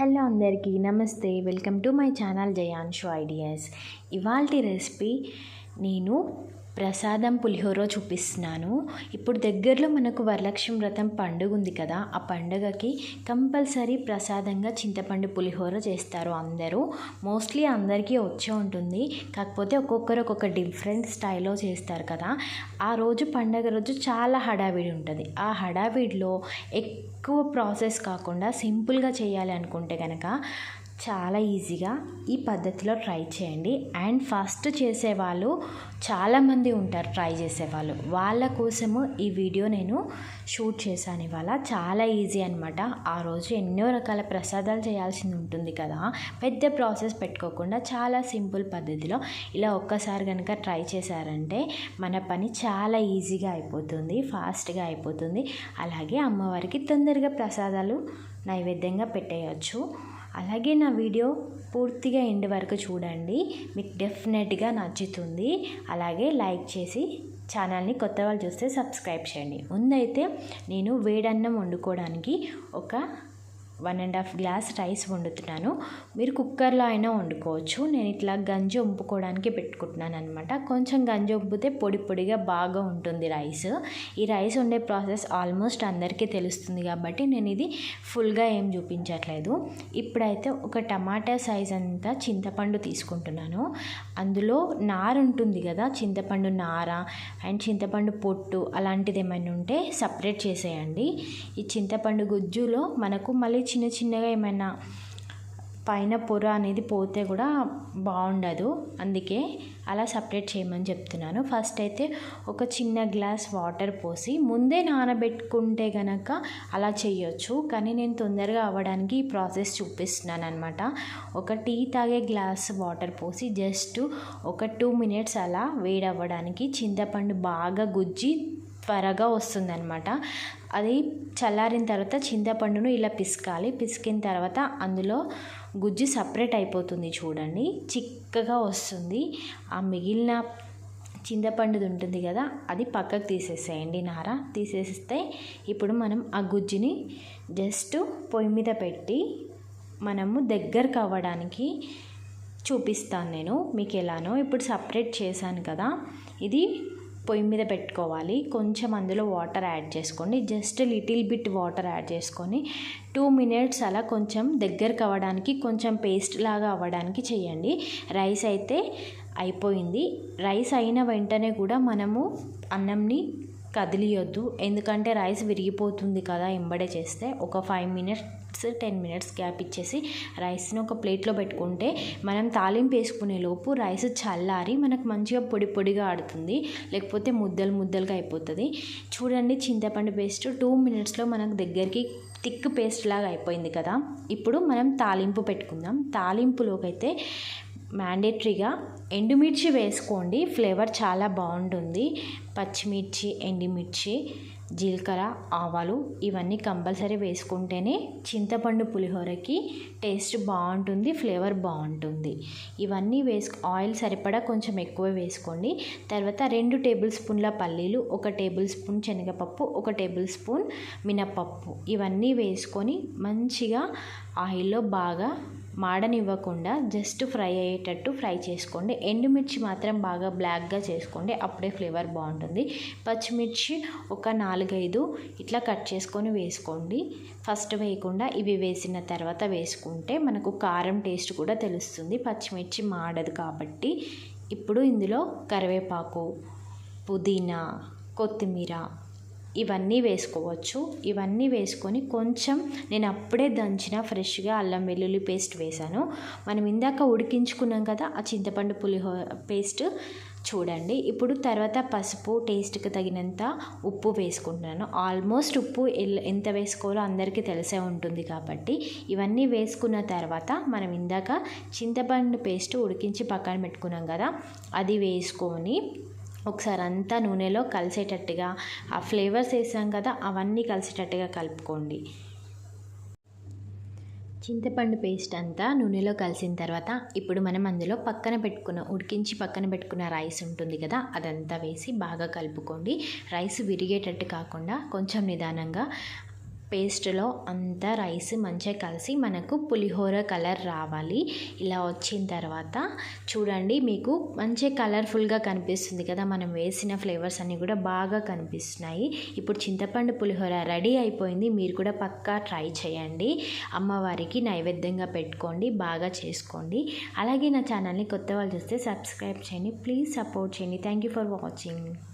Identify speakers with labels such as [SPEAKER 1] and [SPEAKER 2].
[SPEAKER 1] Hello అందరికీ నమస్తే. Welcome to my channel Jayanshu ideas. ఇవాల్టి రెసిపీ నేను ప్రసాదం పులిహోర చూపిస్తున్నాను. ఇప్పుడు దగ్గరలో మనకు వరలక్ష్మి వ్రతం పండుగ ఉంది కదా ఆ పండుగకి కంపల్సరీ ప్రసాదంగా చింతపండు పులిహోర చేస్తారు అందరూ. మోస్ట్లీ అందరికీ వచ్చే ఉంటుంది. కాకపోతే ఒక్కొక్కరు ఒక్కొక్క డిఫరెంట్ స్టైల్లో చేస్తారు కదా. ఆ రోజు పండగ రోజు చాలా హడావిడి ఉంటుంది. ఆ హడావిడిలో ఎక్కువ ప్రాసెస్ కాకుండా సింపుల్గా చేయాలి అనుకుంటే కనుక చాలా ఈజీగా ఈ పద్ధతిలో ట్రై చేయండి. అండ్ ఫస్ట్ చేసేవాళ్ళు చాలామంది ఉంటారు ట్రై చేసేవాళ్ళు. వాళ్ళ కోసము ఈ వీడియో నేను షూట్ చేశాను ఇవాళ. చాలా ఈజీ అనమాట ఆ రోజు ఎన్నో రకాల ప్రసాదాలు చేయాల్సింది ఉంటుంది కదా. పెద్ద ప్రాసెస్ పెట్టుకోకుండా చాలా సింపుల్ పద్ధతిలో ఇలా ఒక్కసారి కనుక ట్రై చేశారంటే మన పని చాలా ఈజీగా అయిపోతుంది ఫాస్ట్గా అయిపోతుంది. అలాగే అమ్మవారికి తొందరగా ప్రసాదాలు నైవేద్యంగా పెట్టేయచ్చు. అలాగే నా వీడియో పూర్తిగా ఎండ్ వరకు చూడండి. మీకు డెఫినెట్గా నచ్చుతుంది. అలాగే లైక్ చేసి ఛానల్ని కొత్త వాళ్ళు చూస్తే సబ్స్క్రైబ్ చేయండి. ముందైతే నేను వేడన్నం వండుకోవడానికి ఒక one and half glass rice వండుతున్నాను. మీరు కుక్కర్లో అయినా వండుకోవచ్చు. నేను ఇట్లా గంజి వంపుకోవడానికి పెట్టుకుంటున్నాను అనమాట కొంచెం గంజి వంపితే పొడి పొడిగా బాగా ఉంటుంది రైస్. ఈ రైస్ వండే ప్రాసెస్ ఆల్మోస్ట్ అందరికీ తెలుస్తుంది కాబట్టి నేను ఇది ఫుల్గా ఏం చూపించట్లేదు. ఇప్పుడైతే ఒక టమాటా సైజ్ అంతా చింతపండు తీసుకుంటున్నాను. అందులో నార ఉంటుంది కదా చింతపండు నార అండ్ చింతపండు పొట్టు అలాంటిది ఏమైనా ఉంటే సపరేట్ చేసేయండి. ఈ చింతపండు గుజ్జులో మనకు మళ్ళీ చిన్న చిన్నగా ఏమైనా పైన పొర అనేది పోతే కూడా బాగుండదు. అందుకే అలా సపరేట్ చేయమని చెప్తున్నాను. ఫస్ట్ అయితే ఒక చిన్న గ్లాస్ వాటర్ పోసి ముందే నానబెట్టుకుంటే గనక అలా చేయొచ్చు. కానీ నేను తొందరగా అవ్వడానికి ఈ ప్రాసెస్ చూపిస్తున్నాను అనమాట ఒక టీ తాగే గ్లాస్ వాటర్ పోసి జస్ట్ ఒక టూ మినిట్స్ అలా వేడవ్వడానికి చింతపండు బాగా గుజ్జి త్వరగా వస్తుందన్నమాట. అది చల్లారిన తర్వాత చింతపండును ఇలా పిసకాలి. పిసికిన తర్వాత అందులో గుజ్జు సపరేట్ అయిపోతుంది చూడండి. చిక్కగా వస్తుంది. ఆ మిగిలిన చింతపండుది ఉంటుంది కదా అది పక్కకు తీసేసేయండి నార. తీసేస్తే ఇప్పుడు మనం ఆ గుజ్జుని జస్ట్ పొయ్యి మీద పెట్టి మనము దగ్గరకు అవ్వడానికి చూపిస్తాను నేను మీకు ఎలానో. ఇప్పుడు సపరేట్ చేశాను కదా. ఇది పొయ్యి మీద పెట్టుకోవాలి. కొంచెం అందులో వాటర్ యాడ్ చేసుకోండి. Just little bit water add చేసుకొని టూ మినిట్స్ అలా కొంచెం దగ్గరకు అవ్వడానికి కొంచెం పేస్ట్ లాగా అవ్వడానికి చేయండి. రైస్ అయితే అయిపోయింది. రైస్ అయిన వెంటనే కూడా మనము అన్నంని కదిలియొద్దు. ఎందుకంటే రైస్ విరిగిపోతుంది కదా ఎంబడే చేస్తే. ఒక five minutes ten minutes gap ఇచ్చేసి రైస్ని ఒక ప్లేట్లో పెట్టుకుంటే మనం తాలింపు వేసుకునే లోపు రైస్ చల్లారి మనకు మంచిగా పొడి పొడిగా ఆడుతుంది. లేకపోతే ముద్దలు ముద్దలుగా అయిపోతుంది. చూడండి చింతపండు పేస్ట్ టూ మినిట్స్లో మనకు దగ్గరికి థిక్ పేస్ట్ లాగా అయిపోయింది కదా. ఇప్పుడు మనం తాలింపు పెట్టుకుందాం. తాలింపులోకి అయితే మ్యాండేటరీగా ఎండుమిర్చి వేసుకోండి. ఫ్లేవర్ చాలా బాగుంటుంది. పచ్చిమిర్చి ఎండుమిర్చి జీలకర్ర ఆవాలు ఇవన్నీ కంపల్సరీ వేసుకుంటేనే చింతపండు పులిహోరకి టేస్ట్ బాగుంటుంది ఫ్లేవర్ బాగుంటుంది. ఇవన్నీ వేసు ఆయిల్ సరిపడా కొంచెం ఎక్కువ వేసుకోండి. తర్వాత రెండు టేబుల్ స్పూన్ల పల్లీలు ఒక టేబుల్ స్పూన్ శనగపప్పు ఒక టేబుల్ స్పూన్ మినపప్పు ఇవన్నీ వేసుకొని మంచిగా ఆయిల్లో బాగా మాడనివ్వకుండా జస్ట్ ఫ్రై అయ్యేటట్టు ఫ్రై చేసుకోండి. ఎండుమిర్చి మాత్రం బాగా బ్లాక్గా చేసుకోండి. అప్పుడే ఫ్లేవర్ బాగుంటుంది. పచ్చిమిర్చి ఒక నాలుగైదు ఇట్లా కట్ చేసుకొని వేసుకోండి. ఫస్ట్ వేయకుండా ఇవి వేసిన తర్వాత వేసుకుంటే మనకు కారం టేస్ట్ కూడా తెలుస్తుంది. పచ్చిమిర్చి మాడదు కాబట్టి. ఇప్పుడు ఇందులో కరివేపాకు పుదీనా కొత్తిమీర ఇవన్నీ వేసుకోవచ్చు. ఇవన్నీ వేసుకొని కొంచెం నేను అప్పుడే దంచిన ఫ్రెష్గా అల్లం వెల్లుల్లి పేస్ట్ వేశాను. మనం ఇందాక ఉడికించుకున్నాం కదా ఆ చింతపండు పులిహో పేస్ట్ చూడండి. ఇప్పుడు తర్వాత పసుపు టేస్ట్కి తగినంత ఉప్పు వేసుకుంటున్నాను. ఆల్మోస్ట్ ఉప్పు ఎంత వేసుకోవాలో అందరికీ తెలిసే ఉంటుంది కాబట్టి ఇవన్నీ వేసుకున్న తర్వాత మనం ఇందాక చింతపండు పేస్ట్ ఉడికించి పక్కన పెట్టుకున్నాం కదా అది వేసుకొని ఒకసారి అంతా నూనెలో కలిసేటట్టుగా ఆ ఫ్లేవర్స్ వేసాం కదా అవన్నీ కలిసేటట్టుగా కలుపుకోండి. చింతపండు పేస్ట్ అంతా నూనెలో కలిసిన తర్వాత ఇప్పుడు మనం అందులో పక్కన పెట్టుకున్న ఉడికించి పక్కన పెట్టుకున్న రైస్ ఉంటుంది కదా అదంతా వేసి బాగా కలుపుకోండి. రైస్ విరిగేటట్టు కాకుండా కొంచెం నిదానంగా పేస్ట్లో అంతా రైస్ మంచిగా కలిసి మనకు పులిహోర కలర్ రావాలి. ఇలా వచ్చిన తర్వాత చూడండి మీకు మంచిగా కలర్ఫుల్గా కనిపిస్తుంది కదా. మనం వేసిన ఫ్లేవర్స్ అన్నీ కూడా బాగా కనిపిస్తున్నాయి. ఇప్పుడు చింతపండు పులిహోర రెడీ అయిపోయింది. మీరు కూడా పక్కా ట్రై చేయండి. అమ్మవారికి నైవేద్యంగా పెట్టుకోండి బాగా చేసుకోండి. అలాగే నా ఛానల్ని కొత్త వాళ్ళు చూస్తే సబ్స్క్రైబ్ చేయండి. ప్లీజ్ సపోర్ట్ చేయండి. Thank you for watching.